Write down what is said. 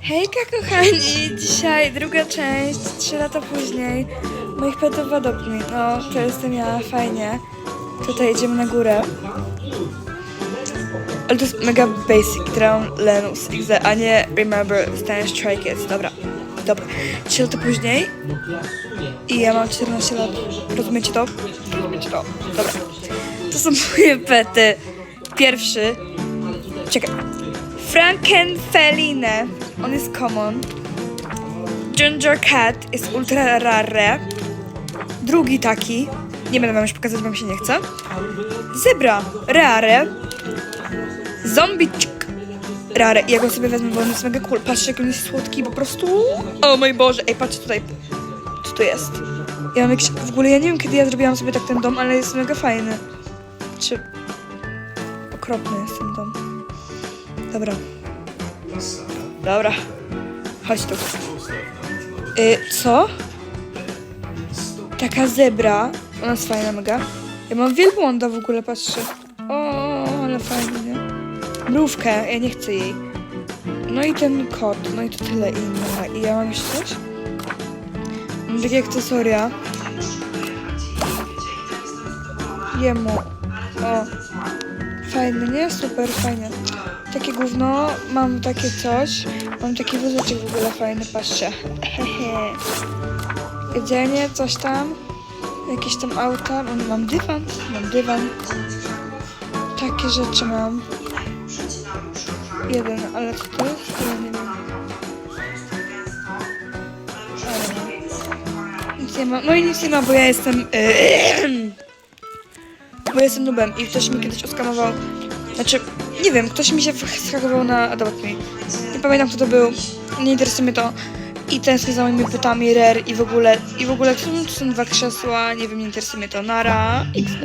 Hejka kochani, dzisiaj druga część, 3 lata później, moich petów adopt me. No, to jestem ja, fajnie. Tutaj idziemy na górę. Ale to jest mega basic, Drown Lenus XD, a nie Remember Stand Strike Kids. Dobra, dobra. 3 lata później i ja mam 14 lat. Rozumiecie to? Rozumiecie to? Dobra. To są moje pety. Pierwszy. Czekaj. Frankenfeline. On jest common. Ginger Cat jest ultra rare. Drugi taki. Nie będę wam już pokazać, bo mi się nie chce. Zebra. Rare. Zombie Rare. Ja go sobie wezmę, bo on jest mega cool. Patrzcie, jak on jest słodki, po prostu... O mój Boże. Ej, patrzcie tutaj. Co tu jest? Ja mam jakiś... W ogóle ja nie wiem, kiedy ja zrobiłam sobie tak ten dom, ale jest mega fajny. Czy... Okropny jest ten dom. Dobra. Dobra. Chodź tu. Y, co? Taka zebra. Ona jest fajna mega. Ja mam wielbłąda w ogóle, patrzcie. O, ale fajnie, nie? Mrówkę, ja nie chcę jej. No i ten kot, no i to tyle inne. I ja mam jeszcze coś? Mam takie akcesoria. Jemu. O. Fajne, nie? Super, fajne. Takie gówno, mam takie coś. Mam taki wózeczek w ogóle fajny, patrzcie. Jedzenie, coś tam. Jakieś tam auta. Mam, mam dywan, mam dywan. Takie rzeczy mam. Jeden, ale co to jest? Ja nie wiem. Ale. Nic nie ma. No i nic nie ma, bo ja jestem... bo jestem nubem i ktoś mi kiedyś oskamował... Znaczy, nie wiem, ktoś mi się wskakował na Adopt Me. Nie pamiętam kto to był. Nie interesuje mnie to. I tęsknię za moimi pytami, rare i w ogóle... I w ogóle, to są dwa krzesła, nie wiem, nie interesuje mnie to. Nara, XD.